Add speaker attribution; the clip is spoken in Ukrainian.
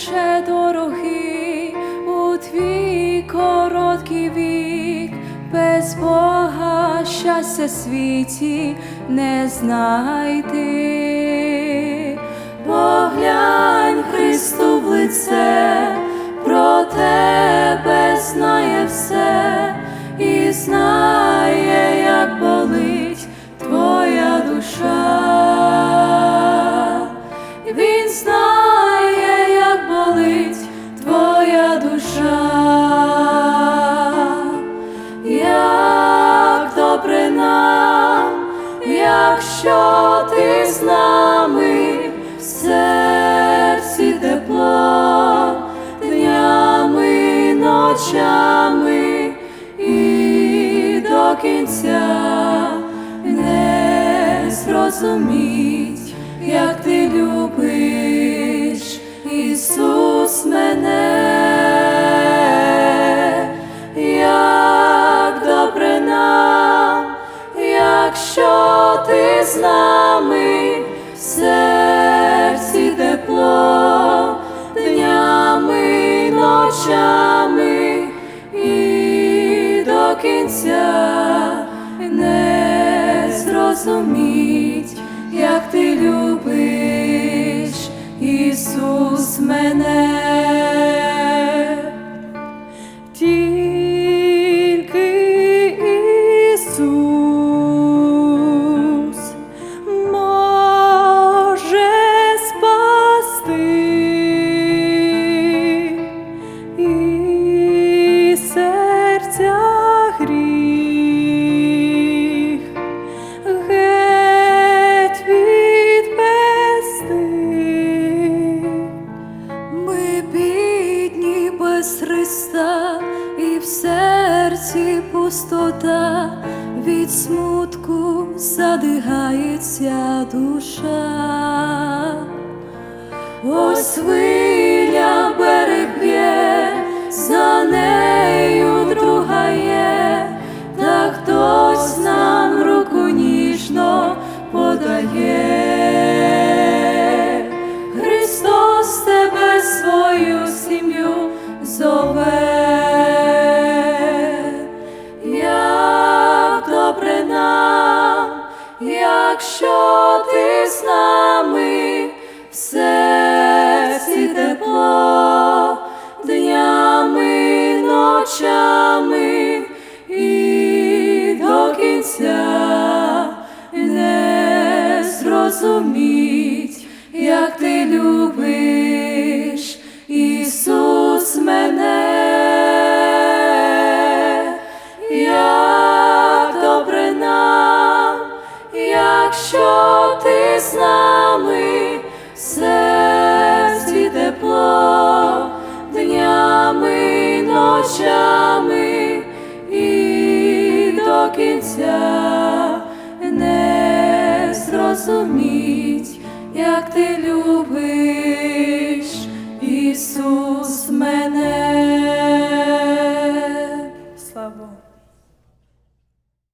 Speaker 1: Отче дорогий, у твій короткий вік, без Бога щастя світі не знайти, поглянь Христу. Якщо ти з нами, в серці тепло, днями, ночами і до кінця не зрозуміть, як ти любиш, Ісус мене, з нами, в серці тепло, днями, ночами і до кінця не зрозуміть, як ти любиш, без Христа, і в серці пустота, від смутку задигається душа. Ось хвиля берег б'є, за нею друга є, та хтось нам руку ніжно подає. Якщо ти з нами, в серці тепло, днями, ночами і до кінця не зрозуміть, як ти любиш, з нами, серці тепло, днями, ночами і до кінця не зрозуміть, як ти любиш.